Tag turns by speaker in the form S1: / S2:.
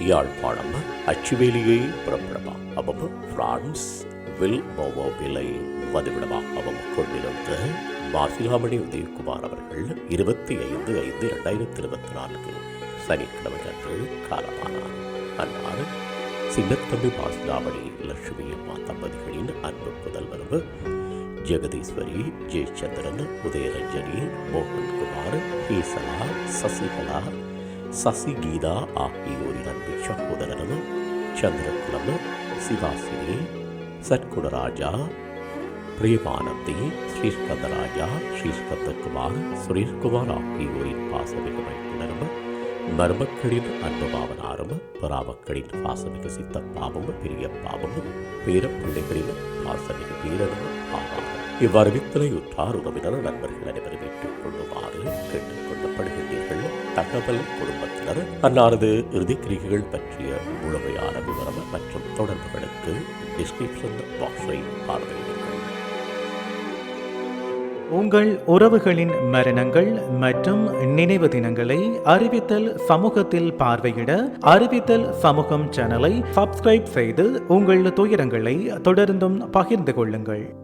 S1: யாழ்ப்பாணம் அச்சுவேலியை புறப்படமாகவும் பிரான்ஸ் வில் மோவோவிலை வதிவிடமாகவும் கொண்டிருந்த மாசிலாமணி உதயகுமார் அவர்கள் இருபத்தி ஐந்து ஐந்து இரண்டாயிரத்தி இருபத்தி நான்கு சனிக்கிழமை அன்று காலமானார். அன்னார் சின்னத்தம்பி மாசிலாமணி லட்சுமி அம்மா தம்பதிகளின் அன்பு புதல்வர் ஜெகதீஸ்வரி ஜெயச்சந்திரன் உதயரஞ்சனி மோகன்குமார் ஹீசலா சசிகலா சசிகீதா ஆகியோரின் அன்பு சகோதரனும் சந்திரகுலம் சிவாசினி சத்குணராஜா பிரேமானந்தி ஸ்ரீஸ்கந்தராஜா ஸ்ரீஸ்கந்தகுமார் சுரேஷ்குமார் ஆகியோரின் பாசமிகு மைத்துனரும் மருமக்களின் அன்பு பாவனாரும் பராமக்களின் பாசமிகு சித்தப்பாவும் பெரியப்பாவும் பேரப்பிள்ளைகளின் பாசமிகு வீரரும் ஆவார். இவ்வறிவித்தலை உற்றார் உறவினர் நண்பர்கள் அனைவரும் ஏற்றுக் கொள்ளுமாறு கேட்டுக் தகவல் குடும்பத்தினர் அன்னாரது இறுதிக்கிரிகைகள் பற்றிய முழுமையான விவரம் மற்றும் தொடர்புகளுக்கு டிஸ்கிரிப்ஷன் பாக்ஸை பார்வையிடுங்கள்.
S2: உங்கள் உறவுகளின் மரணங்கள் மற்றும் நினைவு தினங்களை அறிவித்தல் சமூகத்தில் பார்வையிட அறிவித்தல் சமூகம் சேனலை சப்ஸ்கிரைப் செய்து உங்கள் துயரங்களை தொடர்ந்தும் பகிர்ந்து கொள்ளுங்கள்.